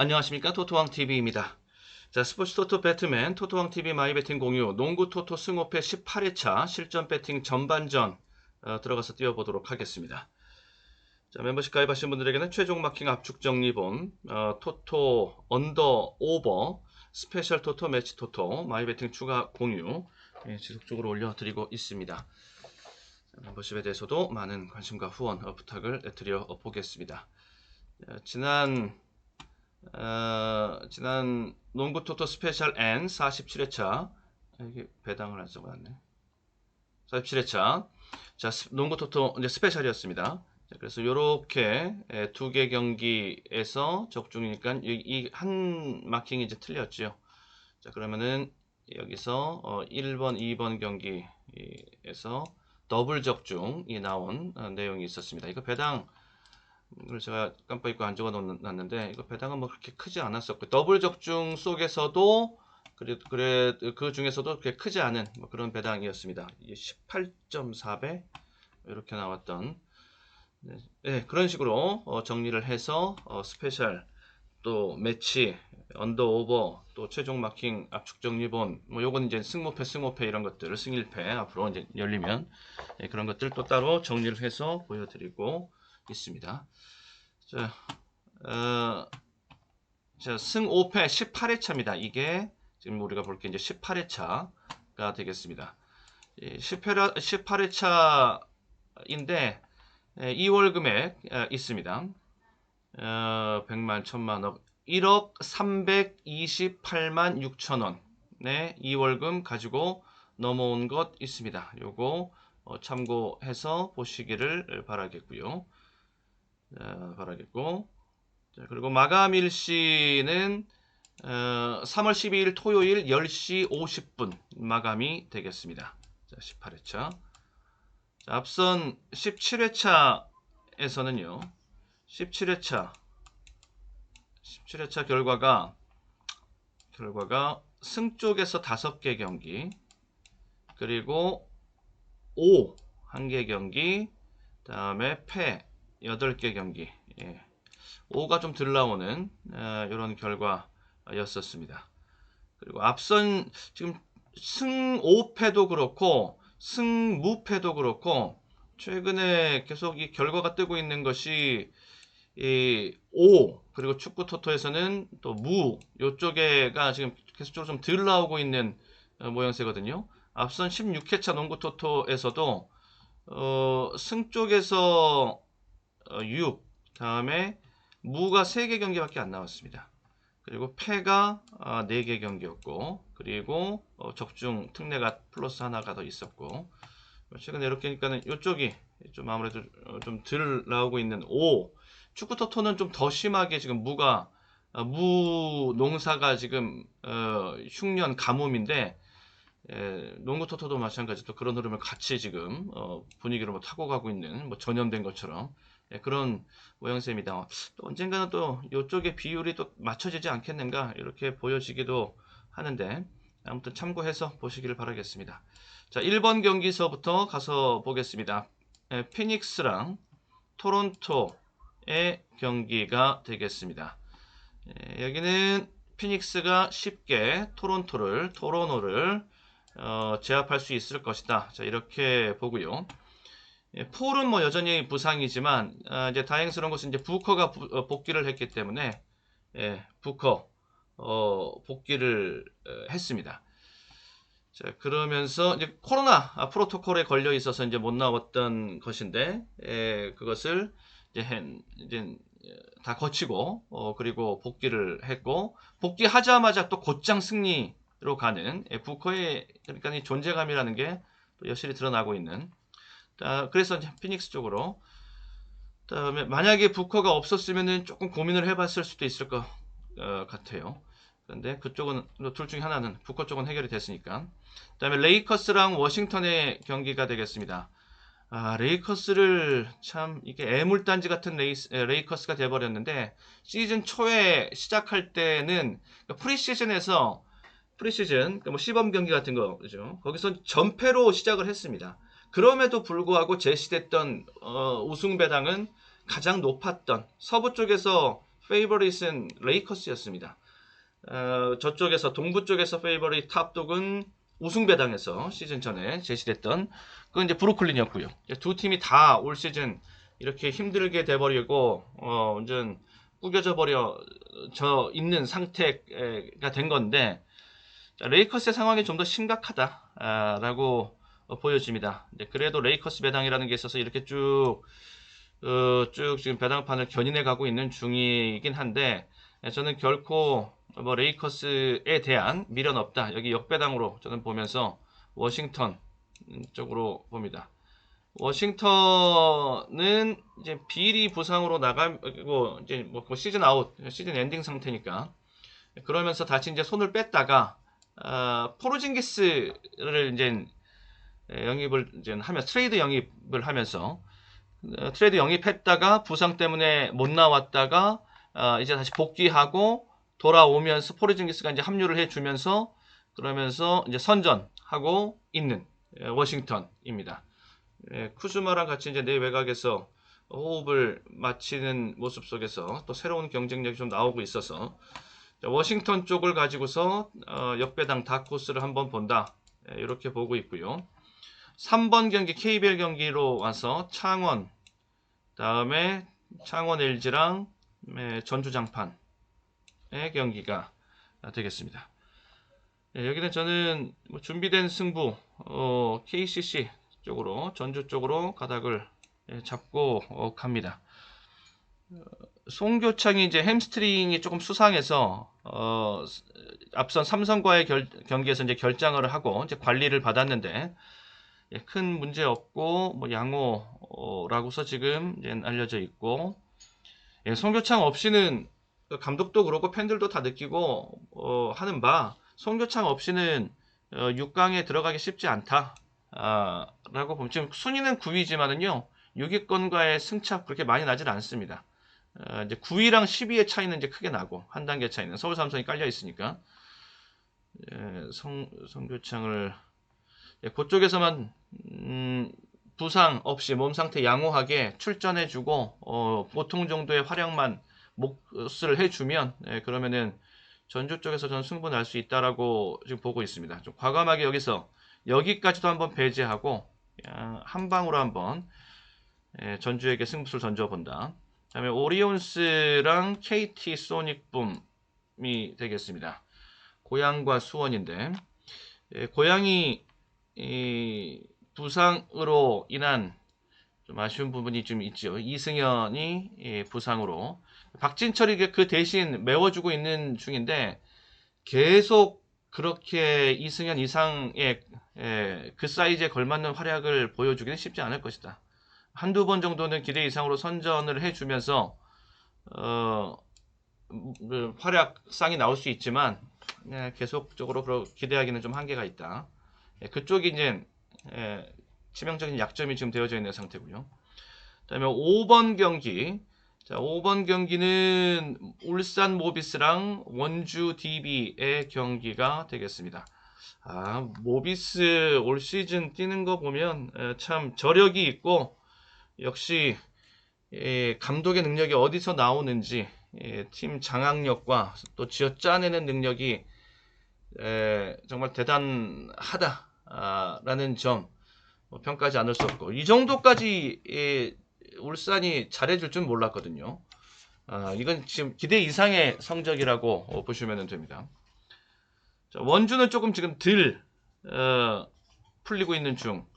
안녕하십니까 토토왕TV입니다. 자 스포츠 토토 배트맨 토토왕TV 마이배팅 공유 농구 토토 승호패 18회차 실전 배팅 전반전 어, 들어가서 뛰어보도록 하겠습니다. 자 멤버십 가입하신 분들에게는 최종 마킹 압축 정리본 어, 토토 언더 오버 스페셜 토토 매치 토토 마이배팅 추가 공유 예, 지속적으로 올려드리고 있습니다. 자, 멤버십에 대해서도 많은 관심과 후원 어, 부탁을 드려 보겠습니다. 어, 지난 어, 지난 농구 토토 스페셜 N 47회차 이게 배당을 안 써봤네. 47회차 자 스- 농구 토토 이제 스페셜이었습니다. 자, 그래서 요렇게 두 개 경기에서 적중이니까 이 한 마킹이 이제 틀렸죠. 자 그러면은 여기서 어, 1번, 2번 경기에서 더블 적중이 나온 어, 내용이 있었습니다. 이거 배당 이걸 제가 깜빡 잊고 안 적어 놨는데 이거 배당은 뭐 그렇게 크지 않았었고 더블 적중 속에서도 그래 그래 그 중에서도 그렇게 크지 않은 뭐 그런 배당이었습니다. 이게 18.4배 이렇게 나왔던 네, 네, 그런 식으로 어, 정리를 해서 어, 스페셜 또 매치 언더 오버 또 최종 마킹 압축 정리본 뭐 요건 이제 승무패 승호패 이런 것들 승일패 앞으로 이제 열리면 네, 그런 것들 또 따로 정리를 해서 보여드리고 있습니다. 자, 어, 자, 승 5패 18회차입니다. 이게 지금 우리가 볼 게 이제 18회차가 되겠습니다. 18, 18회차인데 2월 금액 어, 있습니다. 어, 100만, 1000만, 억 1억 328만 6천 원의 2월금 가지고 넘어온 것 있습니다. 요거 어, 참고해서 보시기를 바라겠고요. 자, 바라겠고. 자, 그리고 마감 일 시는 어, 3월 12일 토요일 10시 50분 마감이 되겠습니다. 자, 18회차. 자, 앞선 17회차에서는요. 17회차 17회차 결과가 결과가 승 쪽에서 5개 경기 그리고 5 1개 경기 다음에 패 8개 경기. 예. 5가 좀 덜 나오는 이런 결과였었습니다. 그리고 앞선 지금 승 5패도 그렇고 승 무패도 그렇고 최근에 계속 이 결과가 뜨고 있는 것이 이 5, 그리고 축구 토토에서는 또 무, 요쪽에가 지금 계속적으로 좀 덜 나오고 있는 어, 모양새거든요. 앞선 16회차 농구 토토에서도 어, 승 쪽에서 어, 6, 다음에 무가 3개 경기밖에 안 나왔습니다. 그리고 패가 아, 4개 경기였고, 그리고 어, 적중 특례가 플러스 하나가 더 있었고, 최근에 이렇게 하니까는 이쪽이 좀 아무래도 어, 좀덜 나오고 있는 5, 축구 토토는 좀 더 심하게 지금 무가 어, 무 농사가 지금 어, 흉년 가뭄인데 에, 농구 토토도 마찬가지로 그런 흐름을 같이 지금 어, 분위기로 뭐 타고 가고 있는 뭐 전염된 것처럼 예, 그런 모양새입니다. 또 언젠가는 또 이쪽의 비율이 또 맞춰지지 않겠는가 이렇게 보여지기도 하는데 아무튼 참고해서 보시기를 바라겠습니다. 자, 1번 경기서부터 가서 보겠습니다. 예, 피닉스랑 토론토의 경기가 되겠습니다. 예, 여기는 피닉스가 쉽게 토론토를 토로노를 어, 제압할 수 있을 것이다. 자, 이렇게 보고요. 예, 폴은 뭐 여전히 부상이지만 아, 이제 다행스러운 것은 이제 부커가 부- 어, 복귀를 했기 때문에 예, 부커 어, 복귀를 어, 했습니다. 자 그러면서 이제 코로나 아, 프로토콜에 걸려 있어서 이제 못 나왔던 것인데 예, 그것을 이제, 한- 이제 다 거치고 어, 그리고 복귀를 했고 복귀하자마자 또 곧장 승리로 가는 예, 부커의 그러니까 이 존재감이라는 게 또 여실히 드러나고 있는 자, 그래서 이제 피닉스 쪽으로. 그다음에 만약에 부커가 없었으면은 조금 고민을 해봤을 수도 있을 것 어, 같아요. 그런데 그쪽은 둘 중에 하나는 부커 쪽은 해결이 됐으니까. 그다음에 레이커스랑 워싱턴의 경기가 되겠습니다. 아, 레이커스를 참 이게 애물단지 같은 레이스, 에, 레이커스가 돼버렸는데 시즌 초에 시작할 때는 그러니까 프리시즌에서 프리시즌 그러니까 뭐 시범 경기 같은 거죠. 거기서 전패로 시작을 했습니다. 그럼에도 불구하고 제시됐던 어, 우승 배당은 가장 높았던 서부 쪽에서 페이버릿은 레이커스였습니다. 어, 저쪽에서 동부 쪽에서 페이버릿 탑독은 우승 배당에서 시즌 전에 제시됐던 그건 이제 브루클린이었고요. 두 팀이 다 올 시즌 이렇게 힘들게 돼버리고 어, 완전 꾸겨져 버려져 있는 상태가 된 건데 자, 레이커스의 상황이 좀 더 심각하다라고 어, 보여집니다. 이제 그래도 레이커스 배당이라는 게 있어서 이렇게 쭉, 어, 쭉 지금 배당판을 견인해 가고 있는 중이긴 한데, 예, 저는 결코 뭐 레이커스에 대한 미련 없다. 여기 역배당으로 저는 보면서 워싱턴 쪽으로 봅니다. 워싱턴은 이제 비리 부상으로 나가고 이제 뭐 시즌 아웃, 시즌 엔딩 상태니까 그러면서 다시 이제 손을 뺐다가 어, 포르징기스를 이제 예, 영입을 이제 하면 트레이드 영입을 하면서 어, 트레이드 영입했다가 부상 때문에 못 나왔다가 어, 이제 다시 복귀하고 돌아오면서 포르징기스가 이제 합류를 해주면서 그러면서 이제 선전하고 있는 예, 워싱턴입니다. 예, 쿠즈마랑 같이 이제 내 외곽에서 호흡을 맞추는 모습 속에서 또 새로운 경쟁력이 좀 나오고 있어서 자, 워싱턴 쪽을 가지고서 어, 역배당 다코스를 한번 본다 예, 이렇게 보고 있고요. 3번 경기 KBL 경기로 와서 창원 다음에 창원 LG랑 예, 전주 장판의 경기가 되겠습니다. 예, 여기는 저는 뭐 준비된 승부 어, KCC 쪽으로 전주 쪽으로 가닥을 예, 잡고 어, 갑니다. 어, 송교창이 이제 햄스트링이 조금 수상해서 어, 앞선 삼성과의 결- 경기에서 이제 결장을 하고 이제 관리를 받았는데 예, 큰 문제 없고 뭐 양호라고서 지금 알려져 있고 예, 송교창 없이는 감독도 그렇고 팬들도 다 느끼고 어, 하는 바 송교창 없이는 어, 6강에 들어가기 쉽지 않다. 아, 라고 보면 지금 순위는 9위지만은요 6위권과의 승차 그렇게 많이 나질 않습니다. 어, 이제 9위랑 10위의 차이는 이제 크게 나고 한 단계 차이는 서울 삼성이 깔려 있으니까 예, 성 성교창을 예, 그쪽에서만 음, 부상 없이 몸 상태 양호하게 출전해주고 어, 보통 정도의 활약만 몫을 해주면 예, 그러면은 전주 쪽에서 전 승부 날 수 있다라고 지금 보고 있습니다. 좀 과감하게 여기서 여기까지도 한번 배제하고 야, 한 방으로 한번 예, 전주에게 승부를 던져본다. 다음에 오리온스랑 KT 소닉붐이 되겠습니다. 고향과 수원인데 예, 고향이 이 부상으로 인한 좀 아쉬운 부분이 좀 있죠. 이승현이 예, 부상으로 박진철이 그 대신 메워주고 있는 중인데 계속 그렇게 이승현 이상의 예, 그 사이즈에 걸맞는 활약을 보여주기는 쉽지 않을 것이다. 한두 번 정도는 기대 이상으로 선전을 해주면서 어, 그 활약상이 나올 수 있지만 예, 계속적으로 기대하기는 좀 한계가 있다. 예, 그쪽이 이제 예, 치명적인 약점이 지금 되어져 있는 상태고요. 그다음에 5번 경기. 자, 5번 경기는 울산 모비스랑 원주 DB의 경기가 되겠습니다. 아, 모비스 올 시즌 뛰는 거 보면 에, 참 저력이 있고 역시 예, 감독의 능력이 어디서 나오는지 예, 팀 장악력과 또 쥐어 짜내는 능력이 에, 정말 대단하다 라는 점 뭐 평가하지 않을 수 없고 이 정도까지 예, 울산이 잘해줄 줄 몰랐거든요. 아, 이건 지금 기대 이상의 성적이라고 어, 보시면 됩니다. 자, 원주는 조금 지금 덜 어, 풀리고 있는 중.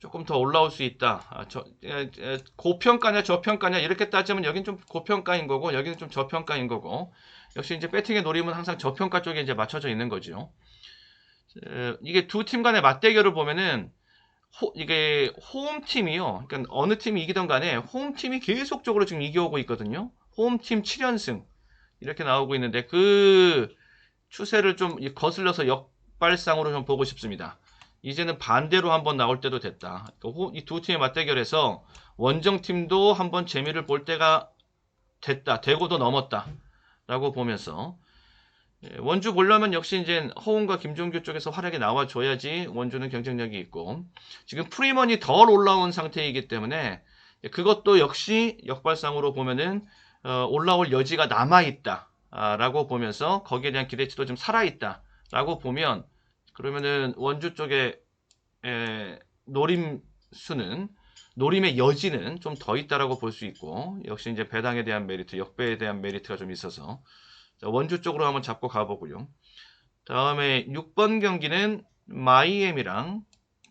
조금 더 올라올 수 있다. 아, 저, 에, 에, 고평가냐 저평가냐 이렇게 따지면 여긴 좀 고평가인 거고 여기는 좀 저평가인 거고 역시 이제 배팅의 노림은 항상 저평가 쪽에 이제 맞춰져 있는. 에, 이게 두 팀 간의 맞대결을 보면은 호, 이게 홈팀이요. 그러니까 어느 팀이 이기던 간에 홈팀이 계속적으로 지금 이겨오고 있거든요. 홈팀 7연승 이렇게 나오고 있는데 그 추세를 좀 거슬러서 역발상으로 좀 보고 싶습니다. 이제는 반대로 한번 나올 때도 됐다. 이 두 팀의 맞대결에서 원정팀도 한번 재미를 볼 때가 됐다. 되고 도 넘었다. 라고 보면서 예, 원주 보려면 역시 이제 허웅과 김종규 쪽에서 활약이 나와줘야지 원주는 경쟁력이 있고. 지금 프리먼이 덜 올라온 상태이기 때문에 그것도 역시 역발상으로 보면은 어, 올라올 여지가 남아 있다라고 보면서 거기에 대한 기대치도 좀 살아 있다라고 보면 그러면은 원주 쪽에 에, 노림 수는 노림의 여지는 좀 더 있다라고 볼 수 있고 역시 이제 배당에 대한 메리트, 역배에 대한 메리트가 좀 있어서 자, 원주 쪽으로 한번 잡고 가보고요. 다음에 6번 경기는 마이애미랑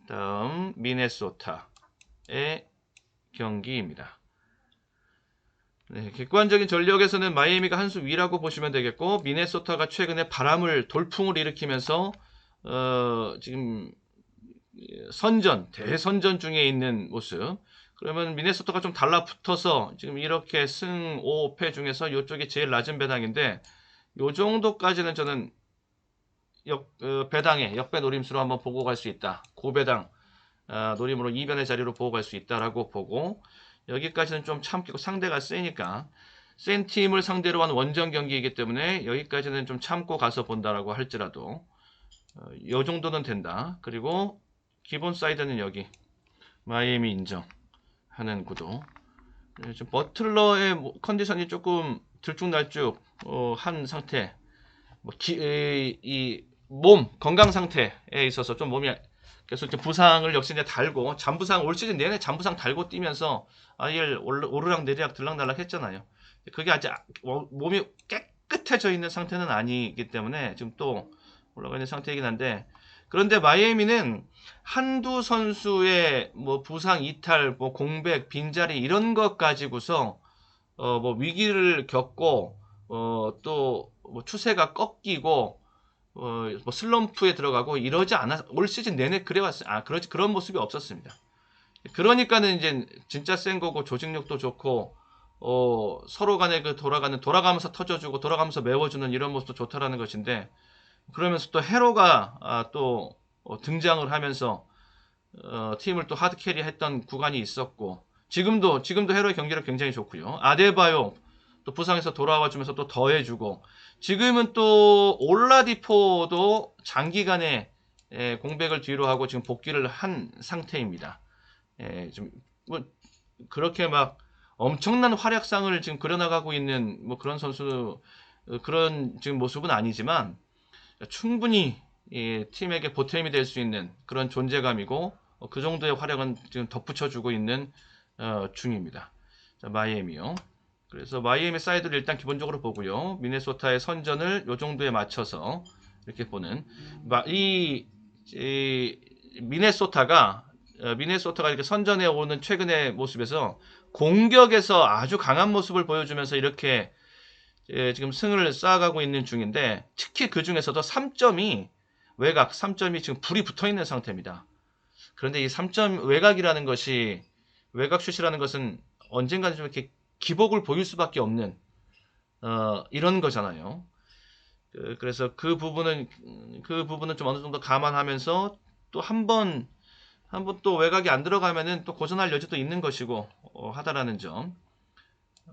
다음 미네소타의 경기입니다. 네, 객관적인 전력에서는 마이애미가 한 수 위라고 보시면 되겠고 미네소타가 최근에 바람을 돌풍을 일으키면서 어, 지금 선전 대선전 중에 있는 모습. 그러면 미네소타가 좀 달라붙어서 지금 이렇게 승 5패 중에서 이쪽이 제일 낮은 배당인데 요 정도까지는 저는 역, 어, 배당에 역배 노림수로 한번 보고 갈 수 있다. 고배당 아, 노림으로 이변의 자리로 보고 갈 수 있다라고 보고 여기까지는 좀 참기고 상대가 세니까 센 팀을 상대로 한 원정 경기이기 때문에 여기까지는 좀 참고 가서 본다라고 할지라도 어, 요 정도는 된다. 그리고 기본 사이드는 여기 마이애미 인정 하는 구도. 네, 좀 버틀러의 뭐 컨디션이 조금 들쭉날쭉 어, 한 상태. 뭐 기- 에, 이몸 건강 상태에 있어서 좀 몸이 계속 부상을 역시 이제 달고 잠부상 올 시즌 내내 잠부상 달고 뛰면서 아예 오르락 내리락 들락날락 했잖아요. 그게 아직 몸이 깨끗해져 있는 상태는 아니기 때문에 지금 또 올라가 있는 상태이긴 한데 그런데 마이애미는 한두 선수의 뭐 부상 이탈, 뭐 공백, 빈자리 이런 것 가지고서 어 뭐 위기를 겪고 어 또뭐 추세가 꺾이고 어 뭐 슬럼프에 들어가고 이러지 않아 올 시즌 내내 그래왔어요. 아 그러지 그런 모습이 없었습니다. 그러니까는 이제 진짜 센 거고 조직력도 좋고 어 서로 간에 그 돌아가는 돌아가면서 터져주고 돌아가면서 메워주는 이런 모습도 좋다라는 것인데 그러면서 또 헤로가 아, 또 어, 등장을 하면서 어, 팀을 또 하드 캐리했던 구간이 있었고 지금도 지금도 헤로의 경기력 굉장히 좋고요. 아데바요 또 부상에서 돌아와 주면서 또 더해주고 지금은 또 올라디포도 장기간의 예, 공백을 뒤로 하고 지금 복귀를 한 상태입니다. 예, 좀 뭐 그렇게 막 엄청난 활약상을 지금 그려나가고 있는 뭐 그런 선수 어, 그런 지금 모습은 아니지만 충분히 이 팀에게 보탬이 될 수 있는 그런 존재감이고 어, 그 정도의 활약은 지금 덧붙여주고 있는 어, 중입니다. 자, 마이애미요. 그래서 마이애미 사이드를 일단 기본적으로 보고요. 미네소타의 선전을 요 정도에 맞춰서 이렇게 보는 마- 이, 이 미네소타가 어, 미네소타가 이렇게 선전해 오는 최근의 모습에서 공격에서 아주 강한 모습을 보여주면서 이렇게 예, 지금 승을 쌓아가고 있는 중인데 특히 그 중에서도 3점이 외곽 3점이 지금 불이 붙어 있는 상태입니다. 그런데 이 3점 외곽이라는 것이 외곽 슛이라는 것은 언젠가는 좀 이렇게 기복을 보일 수밖에 없는 어, 이런 거잖아요. 그, 래서 그 부분은 그 부분은 좀 어느 정도 감안하면서 또 한 번 한 번 또 외곽이 안 들어가면은 또 고전할 여지도 있는 것이고 어, 하다라는 점.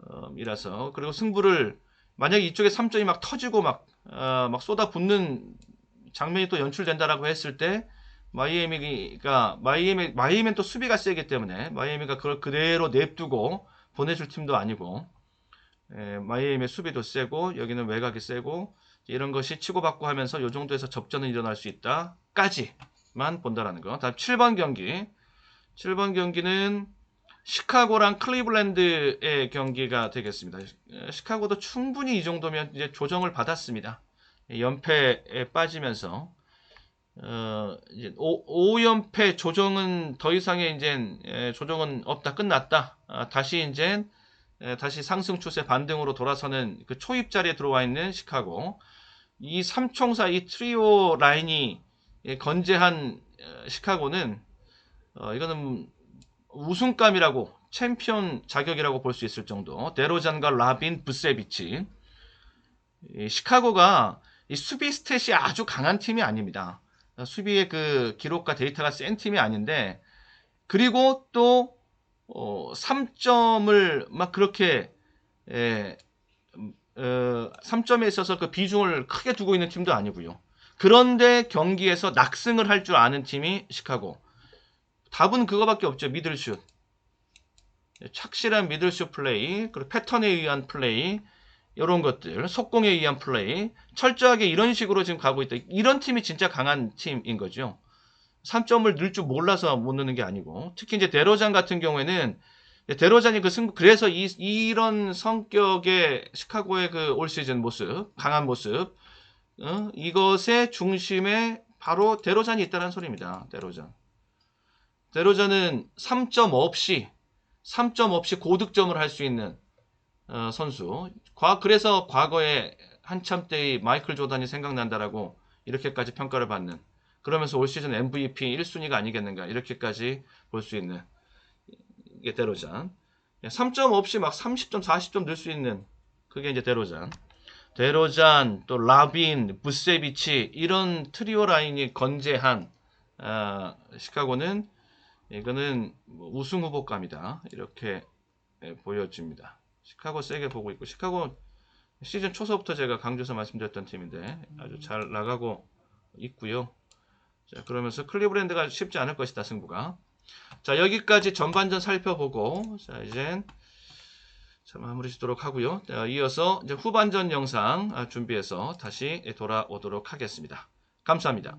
어, 이라서 그리고 승부를 만약에 이쪽에 3점이 막 터지고 막, 어, 막 쏟아붓는 장면이 또 연출된다라고 했을 때 마이애미가 마이애미 마이애미는 또 수비가 세기 때문에 마이애미가 그걸 그대로 냅두고 보내줄 팀도 아니고 에, 마이애미의 수비도 세고 여기는 외곽이 세고 이런 것이 치고받고 하면서 이 정도에서 접전은 일어날 수 있다까지만 본다라는 거. 다음 7번 경기. 7번 경기는 시카고랑 클리블랜드의 경기가 되겠습니다. 에, 시카고도 충분히 이 정도면 이제 조정을 받았습니다. 연패에 빠지면서 어, 이제 5, 5연패 조정은 더 이상의 이제 에, 조정은 없다 끝났다. 아, 다시 이제 에, 다시 상승 추세 반등으로 돌아서는 그 초입 자리에 들어와 있는 시카고 이 삼총사 이 트리오 라인이 예, 건재한 어, 시카고는 어, 이거는 우승감이라고 챔피언 자격이라고 볼 수 있을 정도 데로잔과 라빈 부세비치 이 시카고가 이 수비 스탯이 아주 강한 팀이 아닙니다. 수비의 그 기록과 데이터가 센 팀이 아닌데 그리고 또 어, 3점을 막 그렇게 예, 음, 어, 3점에 있어서 그 비중을 크게 두고 있는 팀도 아니고요. 그런데 경기에서 낙승을 할 줄 아는 팀이 시카고. 답은 그거밖에 없죠. 미들슛. 착실한 미들슛 플레이, 그리고 패턴에 의한 플레이, 이런 것들, 속공에 의한 플레이, 철저하게 이런 식으로 지금 가고 있다. 이런 팀이 진짜 강한 팀인 거죠. 3점을 넣을 줄 몰라서 못 넣는 게 아니고, 특히 이제 데로잔 같은 경우에는 데로잔이 그 승부, 그래서 이, 이런 성격의 시카고의 그 올 시즌 모습, 강한 모습, 어? 이것의 중심에 바로 데로잔이 있다는 소리입니다. 데로잔. 데로잔은 3점 없이 3점 없이 고득점을 할 수 있는 어, 선수. 과, 그래서 과거에 한참 때의 마이클 조단이 생각난다라고 이렇게까지 평가를 받는. 그러면서 올 시즌 MVP 1순위가 아니겠는가 이렇게까지 볼 수 있는 이게 데로잔. 3점 없이 막 30점, 40점 넣을 수 있는 그게 이제 데로잔. 데로잔, 또 라빈, 부세비치 이런 트리오 라인이 건재한 아, 시카고는 이거는 뭐 우승 후보감이다 이렇게 예, 보여집니다. 시카고 세게 보고 있고 시카고 시즌 초서부터 제가 강조해서 말씀드렸던 팀인데 아주 잘 나가고 있고요. 자 그러면서 클리브랜드가 쉽지 않을 것이다 승부가. 자 여기까지 전반전 살펴보고 자 이젠 자, 마무리 짓도록 하고요. 자, 이어서 이제 후반전 영상 아, 준비해서 다시 돌아오도록 하겠습니다. 감사합니다.